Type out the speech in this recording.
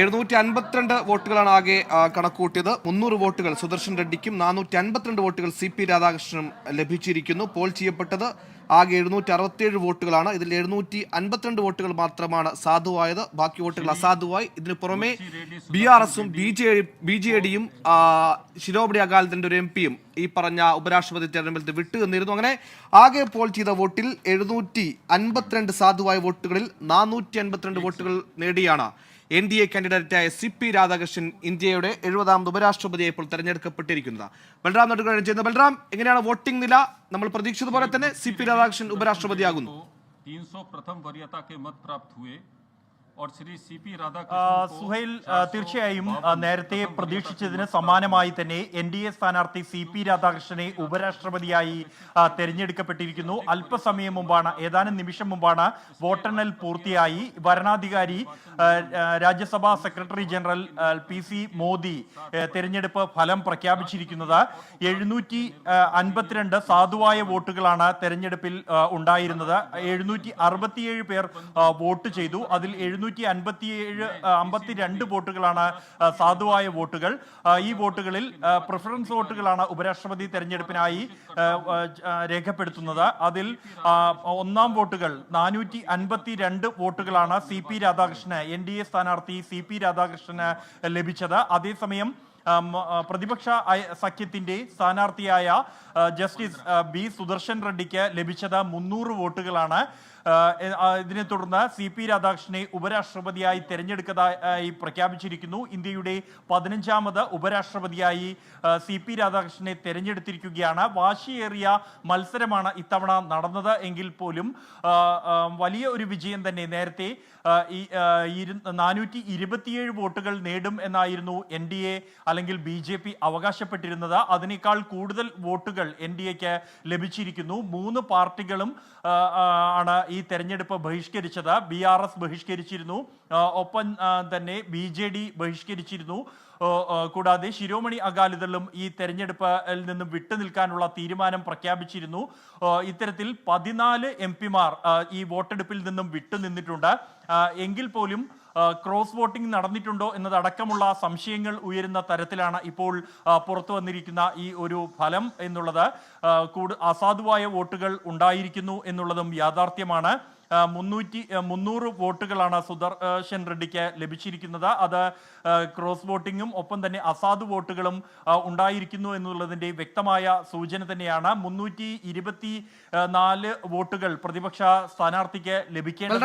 എഴുന്നൂറ്റി അൻപത്തിരണ്ട് വോട്ടുകളാണ് ആകെ കണക്കൂട്ടിയത് മുന്നൂറ് വോട്ടുകൾ സുദർശൻ റെഡ്ഡിക്കും നാനൂറ്റി അൻപത്തിരണ്ട് വോട്ടുകൾ സി പി രാധാകൃഷ്ണനും ലഭിച്ചിരിക്കുന്നു. പോൾ ചെയ്യപ്പെട്ടത് ആകെ എഴുന്നൂറ്റി അറുപത്തിയേഴ് വോട്ടുകളാണ്. ഇതിൽ എഴുന്നൂറ്റി അൻപത്തിരണ്ട് വോട്ടുകൾ മാത്രമാണ് സാധുവായത്. ബാക്കി വോട്ടുകൾ അസാധുവായി. ഇതിനു പുറമെ ബി ആർ എസും ബി ജെ ബി ജെ ഡിയും ശിരോമണി അകാലിദന്റെ ഒരു എം പിയും ഈ പറഞ്ഞ ഉപരാഷ്ട്രപതി തെരഞ്ഞെടുപ്പിൽ വിട്ടു നിന്നിരുന്നു അങ്ങനെ ആകെ പോൾ ചെയ്ത വോട്ടിൽ എഴുന്നൂറ്റി അൻപത്തിരണ്ട് സാധുവായ വോട്ടുകളിൽ നാനൂറ്റി അൻപത്തിരണ്ട് വോട്ടുകൾ നേടിയാണ് എൻ ഡി എ കാൻഡിഡേറ്റായ സി പി രാധാകൃഷ്ണൻ ഇന്ത്യയുടെ എഴുപതാമത് ഉപരാഷ്ട്രപതിയെ ഇപ്പോൾ തെരഞ്ഞെടുക്കപ്പെട്ടിരിക്കുന്നത്. ബൽറാം നടുക്കുകയാണ് ചെയ്യുന്ന ബൽറാം എങ്ങനെയാണ് വോട്ടിംഗ് നില? നമ്മൾ പ്രതീക്ഷിച്ചതുപോലെ തന്നെ സി പി രാധാകൃഷ്ണൻ ഉപരാഷ്ട്രപതിയാകുന്നു. സുഹൈൽ തീർച്ചയായും നേരത്തെ പ്രതീക്ഷിച്ചതിന് സമാനമായി തന്നെ എൻ ഡി എ സ്ഥാനാർത്ഥി സി പി രാധാകൃഷ്ണനെ ഉപരാഷ്ട്രപതിയായി തെരഞ്ഞെടുക്കപ്പെട്ടിരിക്കുന്നു. അല്പസമയം മുമ്പാണ് ഏതാനും നിമിഷം മുമ്പാണ് വോട്ടെണ്ണൽ പൂർത്തിയായി. ഭരണാധികാരി Rajya Sabha secretary general P C Mody തെരഞ്ഞെടുപ്പ് ഫലം പ്രഖ്യാപിച്ചിരിക്കുന്നത്. എഴുന്നൂറ്റി അൻപത്തിരണ്ട് സാധുവായ വോട്ടുകളാണ് തെരഞ്ഞെടുപ്പിൽ ഉണ്ടായിരുന്നത്. എഴുന്നൂറ്റി അറുപത്തിയേഴ് പേർ വോട്ട് ചെയ്തു. അതിൽ എഴുന്നൂറ്റി അൻപത്തിയേഴ് അമ്പത്തിരണ്ട് വോട്ടുകളാണ് സാധുവായ വോട്ടുകൾ. ഈ വോട്ടുകളിൽ പ്രിഫറൻസ് വോട്ടുകളാണ് ഉപരാഷ്ട്രപതി തെരഞ്ഞെടുപ്പിനായി രേഖപ്പെടുത്തുന്നത്. അതിൽ ഒന്നാം വോട്ടുകൾ നാനൂറ്റി അൻപത്തി രണ്ട് വോട്ടുകളാണ് സി പി രാധാകൃഷ്ണന് എൻ ഡി എ സ്ഥാനാർത്ഥി സി പി രാധാകൃഷ്ണന് ലഭിച്ചത്. അതേസമയം പ്രതിപക്ഷ സഖ്യത്തിന്റെ സ്ഥാനാർത്ഥിയായ ജസ്റ്റിസ് ബി സുദർശൻ റെഡ്ഡിക്ക് ലഭിച്ചത് മുന്നൂറ് വോട്ടുകളാണ്. ഇതിനെ തുടർന്ന് സി പി രാധാകൃഷ്ണനെ ഉപരാഷ്ട്രപതിയായി തെരഞ്ഞെടുക്കതായി പ്രഖ്യാപിച്ചിരിക്കുന്നു. ഇന്ത്യയുടെ പതിനഞ്ചാമത് ഉപരാഷ്ട്രപതിയായി സി പി രാധാകൃഷ്ണനെ തെരഞ്ഞെടുത്തിരിക്കുകയാണ്. വാശിയേറിയ മത്സരമാണ് ഇത്തവണ നടന്നത് എങ്കിൽ പോലും വലിയ ഒരു വിജയം തന്നെ നേരത്തെ നാനൂറ്റി ഇരുപത്തിയേഴ് വോട്ടുകൾ നേടും എന്നായിരുന്നു എൻ ഡി എ അല്ലെങ്കിൽ ബി ജെ പി അവകാശപ്പെട്ടിരുന്നത് അതിനേക്കാൾ കൂടുതൽ വോട്ടുകൾ എൻ ഡി എക്ക് ലഭിച്ചിരിക്കുന്നു. മൂന്ന് പാർട്ടികളും ആണ് ഈ തെരഞ്ഞെടുപ്പ് ബഹിഷ്കരിച്ചത്. ബി ആർ എസ് ബഹിഷ്കരിച്ചിരുന്നു. ഒപ്പം തന്നെ ബി ജെ ഡി ബഹിഷ്കരിച്ചിരുന്നു. കൂടാതെ ശിരോമണി അകാലിദളും ഈ തെരഞ്ഞെടുപ്പിൽ നിന്നും വിട്ടുനിൽക്കാനുള്ള തീരുമാനം പ്രഖ്യാപിച്ചിരുന്നു. ഇത്തരത്തിൽ പതിനാല് എം പിമാർ ഈ വോട്ടെടുപ്പിൽ നിന്നും വിട്ടുനിന്നിട്ടുണ്ട് എങ്കിൽ പോലും ക്രോസ് വോട്ടിംഗ് നടന്നിട്ടുണ്ടോ എന്നതടക്കമുള്ള സംശയങ്ങൾ ഉയരുന്ന തരത്തിലാണ് ഇപ്പോൾ പുറത്തു വന്നിരിക്കുന്ന ഈ ഒരു ഫലം എന്നുള്ളത്. കൂടു അസാധുവായ വോട്ടുകൾ ഉണ്ടായിരിക്കുന്നു എന്നുള്ളതും യാഥാർത്ഥ്യമാണ്. മുന്നൂറ്റി മുന്നൂറ് വോട്ടുകളാണ് സുദർശൻ റെഡ്ഡിക്ക് ലഭിച്ചിരിക്കുന്നത്. അത് ക്രോസ് വോട്ടിങ്ങും ഒപ്പം തന്നെ അസാധു വോട്ടുകളും ഉണ്ടായിരിക്കുന്നു എന്നുള്ളതിന്റെ വ്യക്തമായ സൂചന തന്നെയാണ്. മുന്നൂറ്റി ഇരുപത്തി നാല് വോട്ടുകൾ പ്രതിപക്ഷ സ്ഥാനാർത്ഥിക്ക് ലഭിക്കേണ്ടത്